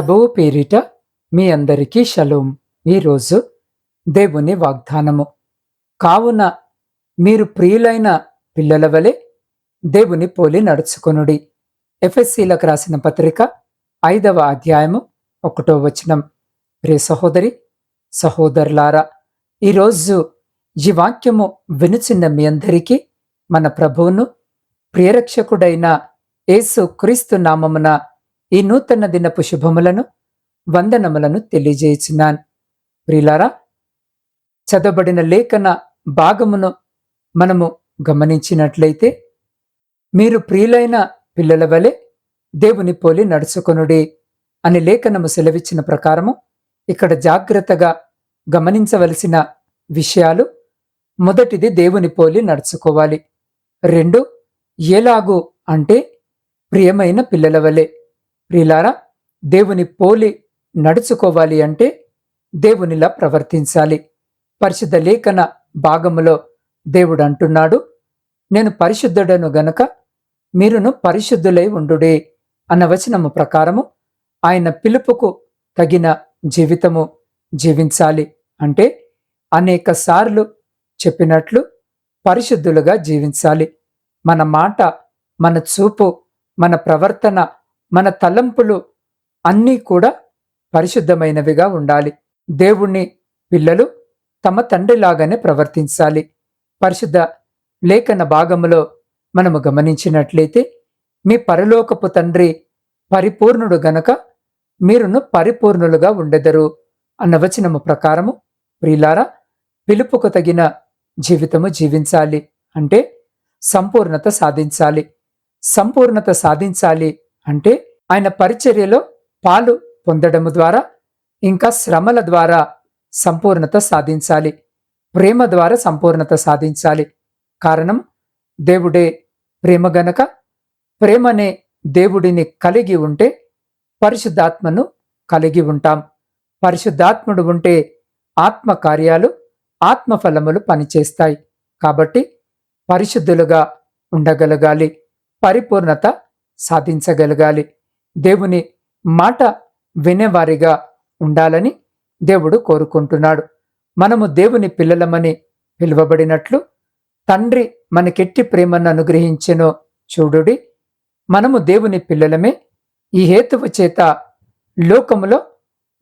ప్రభువు పేరిట మీ అందరికీ షలోం. ఈరోజు దేవుని వాగ్దానము. కావున మీరు ప్రియులైన పిల్లల వలె దేవుని పోలి నడుచుకొనుడి. ఎఫ్ఎస్సీలకు రాసిన పత్రిక ఐదవ అధ్యాయము ఒకటో వచనం. రే సహోదరి సహోదరులారా ఈరోజు ఈ వాక్యము వినుచున్న మీ అందరికీ మన ప్రభువును ప్రియరక్షకుడైన యేసు క్రీస్తు నామమున ఈ నూతన దినపు శుభములను వందనములను తెలియజేయుచున్నాను ప్రియులారా చదవబడిన లేఖన భాగమును మనము గమనించినట్లయితే మీరు ప్రియులైన పిల్లల వలె దేవుని పోలి నడుచుకొనుడి అని లేఖనము సెలవిచ్చిన ప్రకారము ఇక్కడ జాగ్రత్తగా గమనించవలసిన విషయాలు మొదటిది దేవుని పోలి నడుచుకోవాలి. రెండు ఎలాగు అంటే ప్రియమైన పిల్లల వలె. ప్రిలారా దేవుని పోలి నడుచుకోవాలి అంటే దేవునిలా ప్రవర్తించాలి. పరిశుద్ధ లేఖన భాగములో దేవుడు అంటున్నాడు నేను పరిశుద్ధుడను గనుక మీరును పరిశుద్ధులై ఉండుడే అన్న వచనము ప్రకారము ఆయన పిలుపుకు తగిన జీవితము జీవించాలి. అంటే అనేక సార్లు చెప్పినట్లు పరిశుద్ధులుగా జీవించాలి. మన మాట మన చూపు మన ప్రవర్తన మన తలంపులు అన్నీ కూడా పరిశుద్ధమైనవిగా ఉండాలి. దేవుణ్ణి పిల్లలు తమ తండ్రిలాగానే ప్రవర్తించాలి. పరిశుద్ధ లేఖన భాగములో మనము గమనించినట్లయితే మీ పరలోకపు తండ్రి పరిపూర్ణుడు గనక మీరును పరిపూర్ణులుగా ఉండెదరు అన్న వచనము ప్రకారము ప్రియులారా పిలుపుకు తగిన జీవితము జీవించాలి. అంటే సంపూర్ణత సాధించాలి. సంపూర్ణత సాధించాలి అంటే ఆయన పరిచర్యలో పాలు పొందడము ద్వారా ఇంకా శ్రమల ద్వారా సంపూర్ణత సాధించాలి. ప్రేమ ద్వారా సంపూర్ణత సాధించాలి. కారణం దేవుడే ప్రేమ గనక ప్రేమనే దేవుడిని కలిగి ఉంటే పరిశుద్ధాత్మను కలిగి ఉంటాం. పరిశుద్ధాత్ముడు ఉంటే ఆత్మ కార్యాలు ఆత్మఫలములు పనిచేస్తాయి. కాబట్టి పరిశుద్ధులుగా ఉండగలగాలి. పరిపూర్ణత సాధించగలగాలి. దేవుని మాట వినేవారిగా ఉండాలని దేవుడు కోరుకుంటున్నాడు. మనము దేవుని పిల్లలమని పిలువబడినట్లు తండ్రి మనకెట్టి ప్రేమను అనుగ్రహించెనో చూడుడి. మనము దేవుని పిల్లలమే. ఈ హేతువు చేత లోకములో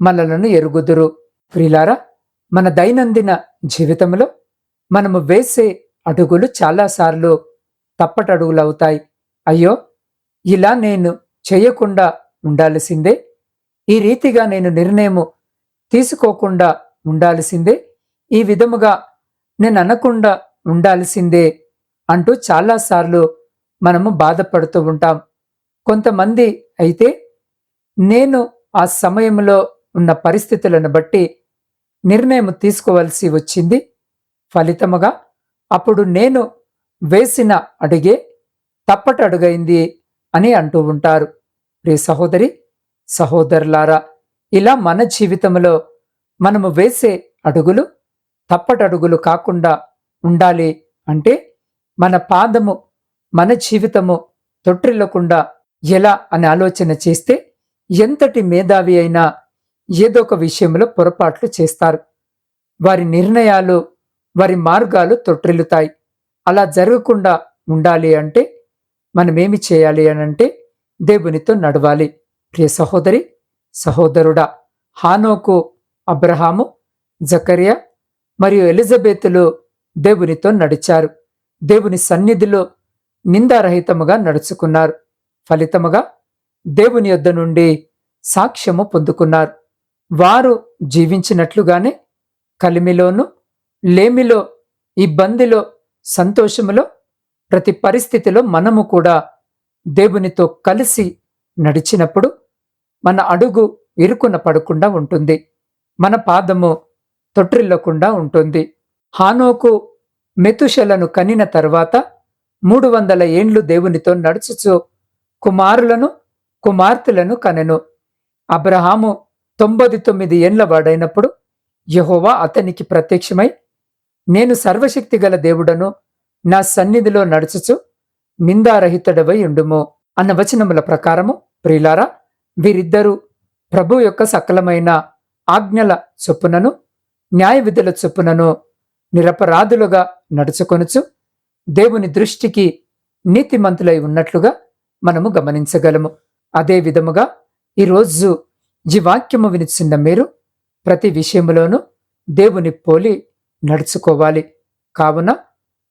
మనలను ఎరుగుదురు. ప్రిలారా మన దైనందిన జీవితంలో మనము వేసే అడుగులు చాలాసార్లు తప్పటడుగులవుతాయి. అయ్యో ఇలా నేను చేయకుండా ఉండాల్సిందే. ఈ రీతిగా నేను నిర్ణయము తీసుకోకుండా ఉండాల్సిందే. ఈ విధముగా నేను అనకుండా ఉండాల్సిందే అంటూ చాలాసార్లు మనము బాధపడుతూ ఉంటాం. కొంతమంది అయితే నేను ఆ సమయంలో ఉన్న పరిస్థితులను బట్టి నిర్ణయం తీసుకోవలసి వచ్చింది. ఫలితముగా అప్పుడు నేను వేసిన అడిగే తప్పటడుగైంది. అని అంటూ ఉంటారు. ప్రియ సహోదరి సహోదరులారా ఇలా మన జీవితంలో మనము వేసే అడుగులు తప్పటడుగులు కాకుండా ఉండాలి అంటే మన పాదము మన జీవితము తొట్టిల్లకుండా ఎలా అని ఆలోచన చేస్తే ఎంతటి మేధావి అయినా ఏదో ఒక విషయంలో పొరపాట్లు చేస్తారు. వారి నిర్ణయాలు వారి మార్గాలు తొట్టిల్లుతాయి. అలా జరగకుండా ఉండాలి అంటే మనమేమి చేయాలి అని అంటే దేవునితో నడవాలి. ప్రియ సహోదరి సహోదరుడా హానోకు అబ్రహాము జకరియా మరియు ఎలిజబెత్లు దేవునితో నడిచారు. దేవుని సన్నిధిలో నిందారహితముగా నడుచుకున్నారు. ఫలితముగా దేవుని యొద్ద నుండి సాక్ష్యము పొందుకున్నారు. వారు జీవించినట్లుగానే కలిమిలోను లేమిలో ఇబ్బందిలో సంతోషములో ప్రతి పరిస్థితిలో మనము కూడా దేవునితో కలిసి నడిచినప్పుడు మన అడుగు ఇరుకున పడకుండా ఉంటుంది. మన పాదము తొట్టిల్లకుండా ఉంటుంది. హానోకు మెతుషలను కనిన తర్వాత మూడు వందల ఏండ్లు దేవునితో నడుచుచు కుమారులను కుమార్తెలను కనెను. అబ్రహాము తొంభై తొమ్మిది ఏండ్ల వాడైనప్పుడు యహోవా అతనికి ప్రత్యక్షమై నేను సర్వశక్తి గల దేవుడను నా సన్నిధిలో నడుచుచు నిందారహితుడవై ఉండుము అన్న వచనముల ప్రకారము ప్రియులారా వీరిద్దరూ ప్రభు యొక్క సకలమైన ఆజ్ఞల చొప్పునను న్యాయ విధుల చొప్పునను నిరపరాధులుగా నడుచుకొనుచు దేవుని దృష్టికి నీతిమంతులై ఉన్నట్లుగా మనము గమనించగలము. అదే విధముగా ఈరోజు జీవాక్యము వినిచిన్న మీరు ప్రతి విషయములోనూ దేవుని పోలి నడుచుకోవాలి. కావున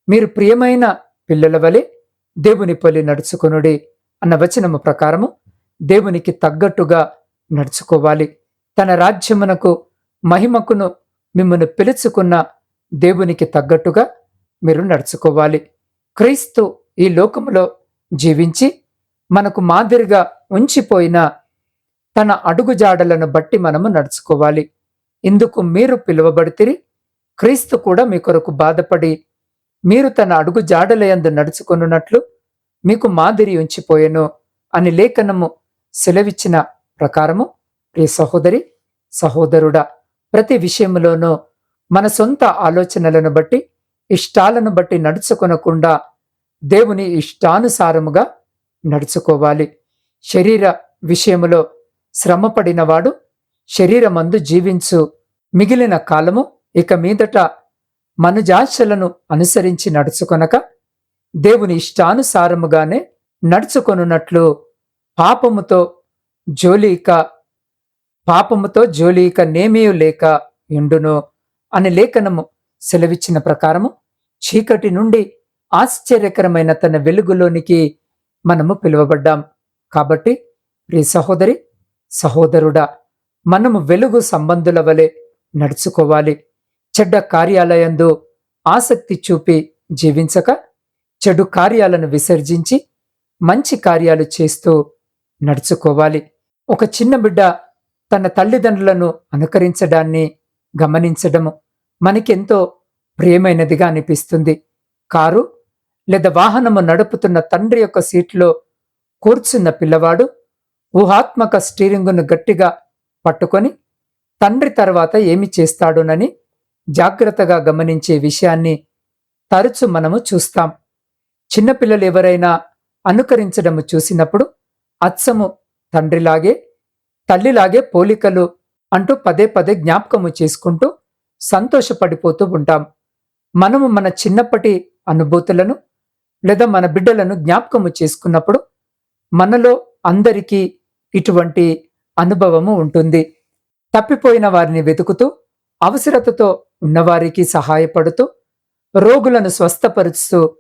మీరు ప్రియమైన పిల్లల వలె దేవుని పల్లి నడుచుకునుడి అన్న వచనము ప్రకారము దేవునికి తగ్గట్టుగా నడుచుకోవాలి. తన రాజ్యమునకు మహిమకును మిమ్మల్ని పిలుచుకున్న దేవునికి తగ్గట్టుగా మీరు నడుచుకోవాలి. క్రీస్తు ఈ లోకములో జీవించి మనకు మాదిరిగా ఉంచిపోయిన తన అడుగుజాడలను బట్టి మనము నడుచుకోవాలి. ఇందుకు మీరు పిలువబడితిరి క్రీస్తు కూడా మీ కొరకు బాధపడి మీరు తన అడుగు జాడలయందు నడుచుకొనున్నట్లు మీకు మాదిరి ఉంచిపోయెను అని లేఖనము సెలవిచ్చిన ప్రకారము ప్రియ సహోదరి సహోదరుడా ప్రతి విషయంలోనూ మన సొంత ఆలోచనలను బట్టి ఇష్టాలను బట్టి నడుచుకొనకుండా దేవుని ఇష్టానుసారముగా నడుచుకోవాలి. శరీర విషయములో శ్రమపడినవాడు శరీరమందు జీవించు మిగిలిన కాలము ఇక మీదట మనుజాశలను అనుసరించి నడుచుకొనక దేవుని ఇష్టానుసారముగానే నడుచుకొనున్నట్లు పాపముతో జోలీక పాపముతో జోలీక నేమీయు లేక ఎండును అని లేఖనము సెలవిచ్చిన ప్రకారము చీకటి నుండి ఆశ్చర్యకరమైన తన వెలుగులోనికి మనము పిలువబడ్డాం. కాబట్టి ప్రియ సహోదరి సహోదరుడా మనము వెలుగు సంబంధుల వలె నడుచుకోవాలి. చెడ్డ కార్యాలయందు ఆసక్తి చూపి జీవించక చెడు కార్యాలను విసర్జించి మంచి కార్యాలు చేస్తూ నడుచుకోవాలి. ఒక చిన్న బిడ్డ తన తల్లిదండ్రులను అనుకరించడాన్ని గమనించడము మనకెంతో ప్రియమైనదిగా అనిపిస్తుంది. కారు లేదా వాహనము నడుపుతున్న తండ్రి యొక్క సీట్లో కూర్చున్న పిల్లవాడు ఊహాత్మక స్టీరింగును గట్టిగా పట్టుకొని తండ్రి తర్వాత ఏమి చేస్తాడోనని జాగ్రత్తగా గమనించే విషయాన్ని తరచు మనము చూస్తాం. చిన్నపిల్లలు ఎవరైనా అనుకరించడము చూసినప్పుడు అచ్చము తండ్రిలాగే తల్లిలాగే పోలికలు అంటూ పదే పదే జ్ఞాపకము చేసుకుంటూ సంతోషపడిపోతూ ఉంటాం. మనము మన చిన్నప్పటి అనుభూతులను లేదా మన బిడ్డలను జ్ఞాపకము చేసుకున్నప్పుడు మనలో అందరికీ ఇటువంటి అనుభవము ఉంటుంది. తప్పిపోయిన వారిని వెతుకుతూ అవసరతతో ఉన్నవారికి సహాయపడుతూ రోగులను స్వస్థపరుస్తూ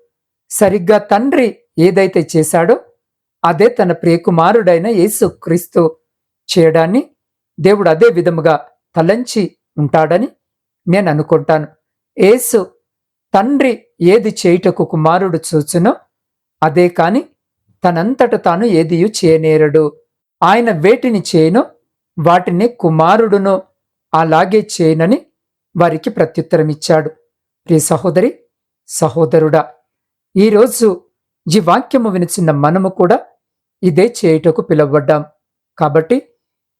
సరిగ్గా తండ్రి ఏదైతే చేశాడో అదే తన ప్రియకుమారుడైన యేసు క్రీస్తు చేయడాన్ని దేవుడు అదే విధముగా తలంచి ఉంటాడని నేను అనుకుంటాను. యేసు తండ్రి ఏది చేయుటకు కుమారుడు చూచునో అదే కాని తనంతట తాను ఏదియు చేయనేరడు. ఆయన వేటిని చేయను వాటిని కుమారుడును అలాగే చేయనని వారికి ప్రత్యుత్తరమిచ్చాడు. ప్రియ సహోదరి సహోదరుడా ఈరోజు ఈ వాక్యము వినిచిన మనము కూడా ఇదే చేయుటకు పిలువబడ్డాం. కాబట్టి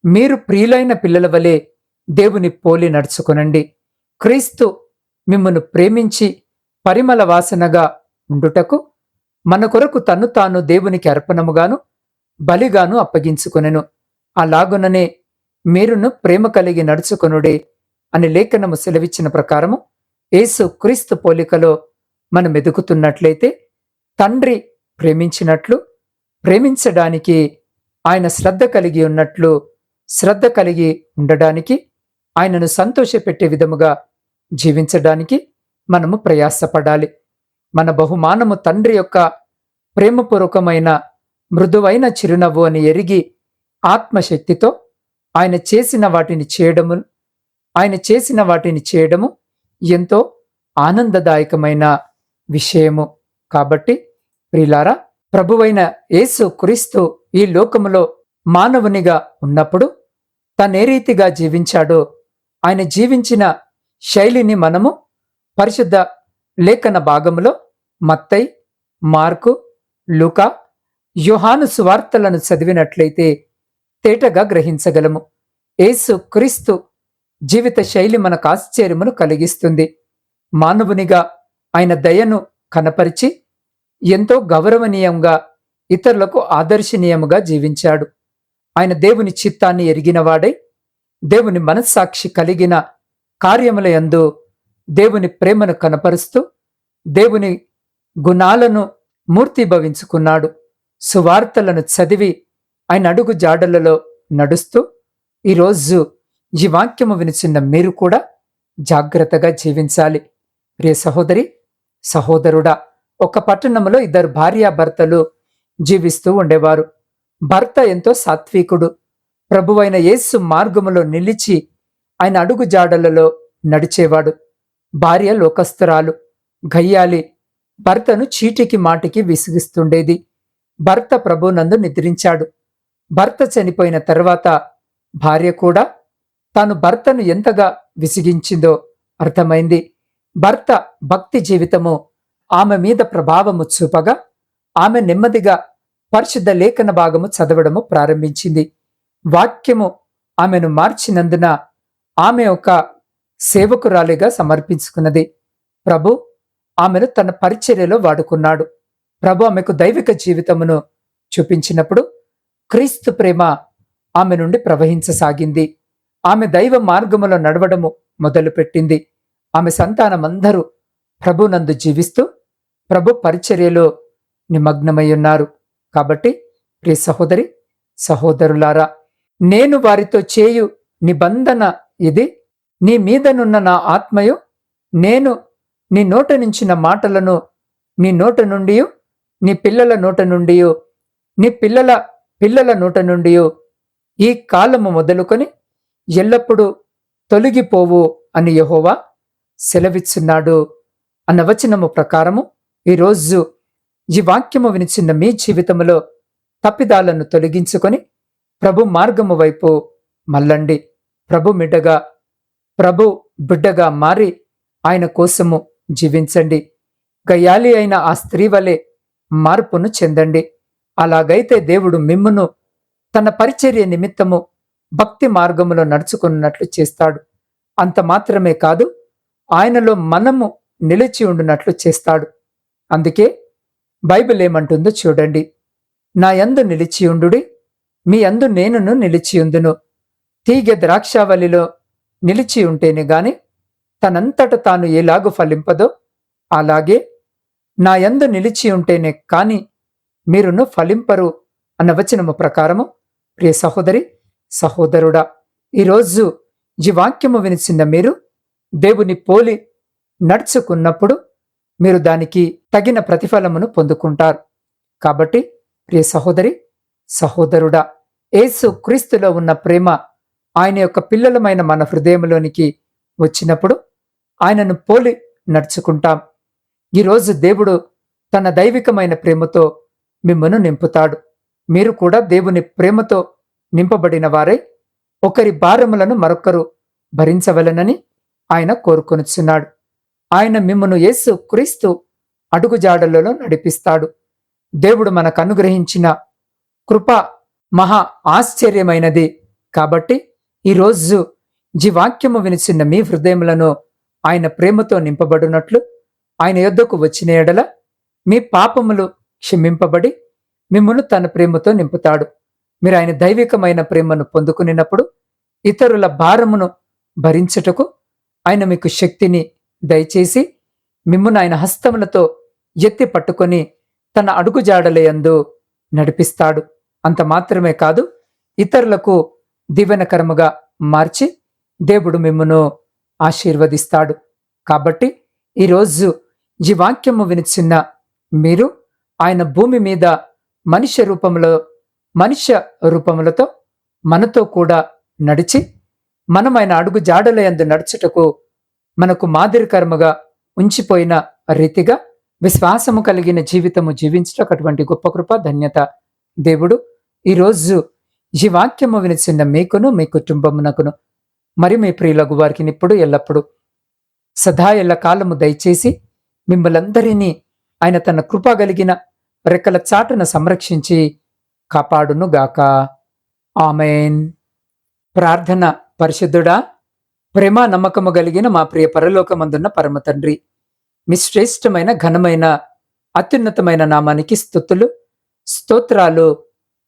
మీరు ప్రియులైన పిల్లల వలె దేవుని పోలి నడుచుకొనండి. క్రీస్తు మిమ్మను ప్రేమించి పరిమళ వాసనగా ఉండుటకు మన కొరకు తన్ను తాను దేవునికి అర్పణముగాను బలిగాను అప్పగించుకొనెను. అలాగుననే మీరును ప్రేమ కలిగి నడుచుకొనుడే అని లేఖనము సెలవిచ్చిన ప్రకారము యేసు క్రీస్తు పోలికలో మనం ఎదుగుతున్నట్లయితే తండ్రి ప్రేమించినట్లు ప్రేమించడానికి ఆయన శ్రద్ధ కలిగి ఉన్నట్లు శ్రద్ధ కలిగి ఉండడానికి ఆయనను సంతోషపెట్టే విధముగా జీవించడానికి మనము ప్రయాసపడాలి. మన బహుమానము తండ్రి యొక్క ప్రేమపూర్వకమైన మృదువైన చిరునవ్వు అని ఎరిగి ఆత్మశక్తితో ఆయన చేసిన వాటిని చేయడము ఆయన చేసిన వాటిని చేయడము ఎంతో ఆనందదాయకమైన విషయము. కాబట్టి ప్రిలారా ప్రభువైన యేసు క్రీస్తు ఈ లోకములో మానవునిగా ఉన్నప్పుడు తనే రీతిగా జీవించాడో. ఆయన జీవించిన శైలిని మనము పరిశుద్ధ లేఖన భాగములో మత్తై మార్కు లుకా యుహాను సువార్తలను చదివినట్లయితే తేటగా గ్రహించగలము. యేసు క్రీస్తు జీవిత శైలి మనకు ఆశ్చర్యమును కలిగిస్తుంది. మానవునిగా ఆయన దయను కనపరిచి ఎంతో గౌరవనీయంగా ఇతరులకు ఆదర్శనీయముగా జీవించాడు. ఆయన దేవుని చిత్తాన్ని ఎరిగినవాడై దేవుని మనస్సాక్షి కలిగిన కార్యముల యందు దేవుని ప్రేమను కనపరుస్తూ దేవుని గుణాలను మూర్తిభవించుకున్నాడు సువార్తలను చదివి ఆయన అడుగు జాడలలో నడుస్తూ ఈరోజు ఈ వాక్యము వినిచిన్న మీరు కూడా జాగ్రత్తగా జీవించాలి. ప్రియ సహోదరి సహోదరుడా ఒక పట్టణంలో ఇద్దరు భార్యాభర్తలు జీవిస్తూ ఉండేవారు. భర్త ఎంతో సాత్వికుడు. ప్రభువైన యేసు మార్గములో నిలిచి ఆయన అడుగు జాడలలో నడిచేవాడు. భార్య లోకస్తురాలు గయ్యాలి భర్తను చీటికి మాటికి విసిగిస్తుండేది. భర్త ప్రభునందు నిద్రించాడు. భర్త చనిపోయిన తర్వాత భార్య కూడా తాను భర్తను ఎంతగా విసిగించిందో అర్థమైంది. భర్త భక్తి జీవితము ఆమె మీద ప్రభావము చూపగా ఆమె నెమ్మదిగా పరిశుద్ధ లేఖన భాగము చదవడము ప్రారంభించింది. వాక్యము ఆమెను మార్చినందున ఆమె ఒక సేవకురాలిగా సమర్పించుకున్నది. ప్రభు ఆమెను తన పరిచర్యలో వాడుకున్నాడు. ప్రభు ఆమెకు దైవిక జీవితమును చూపించినప్పుడు క్రీస్తు ప్రేమ ఆమె నుండి ప్రవహించసాగింది. ఆమె దైవ మార్గములో నడవడము మొదలుపెట్టింది. ఆమె సంతానమందరూ ప్రభునందు జీవిస్తూ ప్రభు పరిచర్యలో నిమగ్నమై ఉన్నారు. కాబట్టి ప్రియ సహోదరి సహోదరులారా నేను వారితో చేయు నిబంధన ఇది. నీ మీదనున్న నా ఆత్మయు నేను నీ నోట నుంచిన మాటలను నీ నోట నుండి నీ పిల్లల నోట నుండి నీ పిల్లల పిల్లల నోట నుండి ఈ కాలము మొదలుకొని ఎల్లప్పుడూ తొలగిపోవు అని యహోవా సెలవిచ్చున్నాడు అన్న వచనము ప్రకారము ఈరోజు ఈ వాక్యము వినిచిన్న మీ జీవితంలో తప్పిదాలను తొలగించుకొని ప్రభు మార్గము వైపు మల్లండి ప్రభు మిడ్డగా ప్రభు బిడ్డగా మారి ఆయన కోసము జీవించండి. గయాలి అయిన ఆ స్త్రీ వలె మార్పును చెందండి. అలాగైతే దేవుడు మిమ్మును తన పరిచర్య నిమిత్తము భక్తి మార్గములో నడుచుకున్నట్లు చేస్తాడు. అంత మాత్రమే కాదు ఆయనలో మనము నిలిచి ఉండునట్లు చేస్తాడు. అందుకే బైబిల్ ఏమంటుందో చూడండి. నా యందు నిలిచి ఉండుడి మీ అందు నేనును నిలిచియుందును తీగె ద్రాక్షావళిలో నిలిచి ఉంటేనే గాని తనంతట తాను ఎలాగు ఫలింపదో అలాగే నా యందు నిలిచి ఉంటేనే కాని మీరును ఫలింపరు అన్న వచనము ప్రకారము. ప్రియ సహోదరి సహోదరుడా ఈరోజు ఈ వాక్యము వినిచిన మీరు దేవుని పోలి నడుచుకున్నప్పుడు మీరు దానికి తగిన ప్రతిఫలమును పొందుకుంటారు. కాబట్టి ప్రియ సహోదరి సహోదరుడా యేసు క్రీస్తులో ఉన్న ప్రేమ ఆయన యొక్క పిల్లలమైన మన హృదయంలోనికి వచ్చినప్పుడు ఆయనను పోలి నడుచుకుంటాం. ఈరోజు దేవుడు తన దైవికమైన ప్రేమతో మిమ్మను నింపుతాడు. మీరు కూడా దేవుని ప్రేమతో నింపబడిన వారై ఒకరి భారములను మరొకరు భరించవలనని ఆయన కోరుకొనిచున్నాడు. ఆయన మిమ్మను యేసు క్రీస్తు అడుగుజాడలలో నడిపిస్తాడు. దేవుడు మనకు అనుగ్రహించిన కృప మహా ఆశ్చర్యమైనది కాబట్టి ఈరోజు జీవాక్యము వినిచిన్న మీ హృదయములను ఆయన ప్రేమతో నింపబడినట్లు ఆయన యొద్దకు వచ్చిన ఎడల మీ పాపములు క్షమింపబడి మిమ్మను తన ప్రేమతో నింపుతాడు. మీరు ఆయన దైవికమైన ప్రేమను పొందుకునినప్పుడు ఇతరుల భారమును భరించుటకు ఆయన మీకు శక్తిని దయచేసి మిమ్మును ఆయన హస్తములతో ఎత్తి పట్టుకొని తన అడుగుజాడలయందు నడిపిస్తాడు. అంత మాత్రమే కాదు ఇతరులకు దివెనకరముగా మార్చి దేవుడు మిమ్మును ఆశీర్వదిస్తాడు. కాబట్టి ఈరోజు ఈ వాక్యము వినిచిన్న మీరు ఆయన భూమి మీద మనుష్య రూపంలో మనుష్య రూపములతో మనతో కూడా నడిచి మనం ఆయన అడుగు జాడలయందు నడుచుటకు మనకు మాదిరికరముగా ఉంచిపోయిన రీతిగా విశ్వాసము కలిగిన జీవితము జీవించటం అటువంటి గొప్ప కృప ధన్యత. దేవుడు ఈరోజు ఈ వాక్యము వినిచిన మీకును మీ కుటుంబమునకును మరి మీ ప్రియులకు వారికి ఇప్పుడు ఎల్లప్పుడు సదా ఎల్ల కాలము దయచేసి మిమ్మలందరినీ ఆయన తన కృప కలిగిన రెక్కల చాటున సంరక్షించి కాపాడును గాక ఆమెన్. ప్రార్థన పరిశుద్ధుడా ప్రేమ నమ్మకము కలిగిన మా ప్రియ పరలోకమందున్న పరమ తండ్రి మీ శ్రేష్టమైన ఘనమైన అత్యున్నతమైన నామానికి స్థుతులు స్తోత్రాలు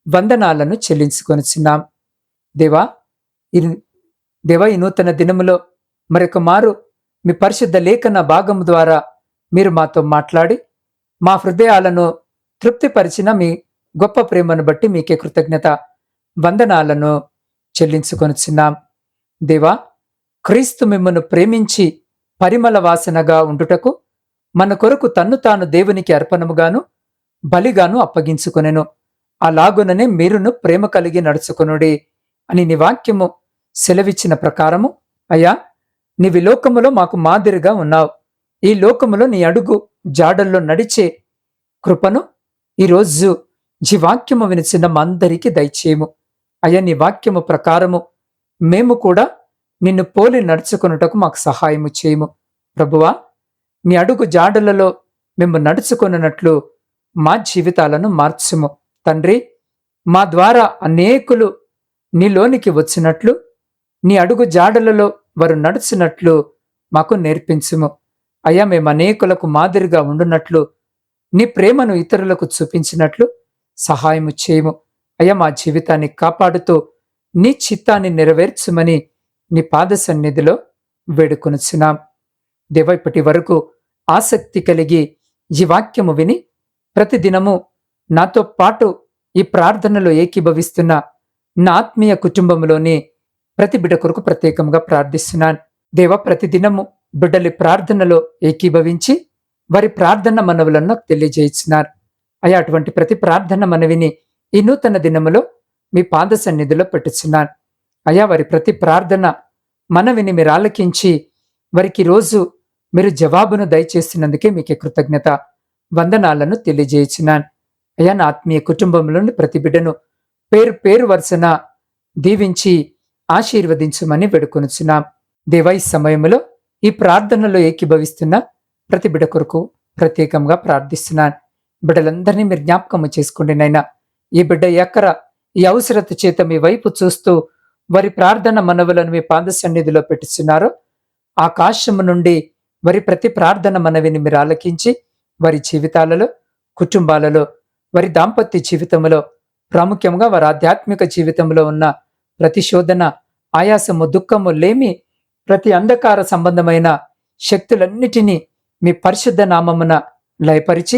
వందనాలను చెల్లించుకొనిచున్నాం. దేవా ఈ దేవా ఈ నూతన దినములో మరొక మారు మీ పరిశుద్ధ లేఖన భాగం ద్వారా మీరు మాతో మాట్లాడి మా హృదయాలను తృప్తిపరిచిన మీ గొప్ప ప్రేమను బట్టి మీకే కృతజ్ఞత వందనాలను చెల్లించుకొనిచున్నాం దేవా క్రీస్తు మిమ్మను ప్రేమించి పరిమళ వాసనగా ఉండుటకు మన కొరకు తన్ను తాను దేవునికి అర్పణముగాను బలిగాను అప్పగించుకొనెను. అలాగుననే మీరును ప్రేమ కలిగి నడుచుకునుడి అని నీ వాక్యము సెలవిచ్చిన ప్రకారము అయ్యా నీవి లోకములో మాకు మాదిరిగా ఉన్నావు. ఈ లోకములో నీ అడుగు జాడల్లో నడిచే కృపను ఈరోజు జీవాక్యము వినిచిన మందరికి దయచేయము. అయ్యా నీ వాక్యము ప్రకారము మేము కూడా నిన్ను పోలి నడుచుకొనుటకు మాకు సహాయము చేయము. ప్రభువా నీ అడుగు జాడలలో మేము నడుచుకున్నట్లు మా జీవితాలను మార్చుము. తండ్రి మా ద్వారా అనేకులు నీలోనికి వచ్చినట్లు నీ అడుగు జాడలలో వారు నడుచున్నట్లు మాకు నేర్పించుము. అయ్యా మేము అనేకులకు మాదిరిగా ఉండునట్లు నీ ప్రేమను ఇతరులకు చూపించినట్లు సహాయము చేయము. అయ్యా మా జీవితాన్ని కాపాడుతూ నీ చిత్తాన్ని నెరవేర్చుమని నీ పాద సన్నిధిలో వేడుకొనుచున్నాం. దేవ ఇప్పటి వరకు ఆసక్తి కలిగి ఈ వాక్యము విని ప్రతిదినము నాతో పాటు ఈ ప్రార్థనలో ఏకీభవిస్తున్న నా ఆత్మీయ కుటుంబంలోని ప్రతి బిడ్డ కొరకు ప్రత్యేకంగా ప్రార్థిస్తున్నాను. దేవ ప్రతిదినము బిడ్డలి ప్రార్థనలో ఏకీభవించి వారి ప్రార్థన మనవులను తెలియజేస్తున్నారు అయ్యా అటువంటి ప్రతి ప్రార్థన మనవిని ఈ నూతన దినములో మీ పాద సన్నిధిలో పెట్టుచున్నాను. అయ్యా వారి ప్రతి ప్రార్థన మనవిని మీరు ఆలకించి వారికి రోజు మీరు జవాబును దయచేస్తున్నందుకే మీకు కృతజ్ఞత వందనాలను తెలియజేయుచున్నాను. అయ్యా నా ఆత్మీయ కుటుంబంలోని ప్రతి బిడ్డను పేరు పేరు వరుసన దీవించి ఆశీర్వదించమని వేడుకొనుచున్నాం. దేవా ఈ సమయంలో ఈ ప్రార్థనలో ఏకీభవిస్తున్న ప్రతి బిడ్డ కొరకు ప్రత్యేకంగా ప్రార్థిస్తున్నాను. బిడ్డలందరినీ మీరు జ్ఞాపకము చేసుకోండి నైనా ఈ బిడ్డ ఎక్కర ఈ అవసరత చేత మీ వైపు చూస్తూ వారి ప్రార్థన మనవులను మీ పాద సన్నిధిలో పెట్టుచున్నారో ఆకాశము నుండి వారి ప్రతి ప్రార్థన మనవిని మీరు ఆలకించి వారి జీవితాలలో కుటుంబాలలో వారి దాంపత్య జీవితంలో ప్రాముఖ్యంగా వారి ఆధ్యాత్మిక జీవితంలో ఉన్న ప్రతి శోధన ఆయాసము దుఃఖము లేమి ప్రతి అంధకార సంబంధమైన శక్తులన్నిటినీ మీ పరిశుద్ధ నామమున లయపరిచి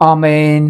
ఆమెన్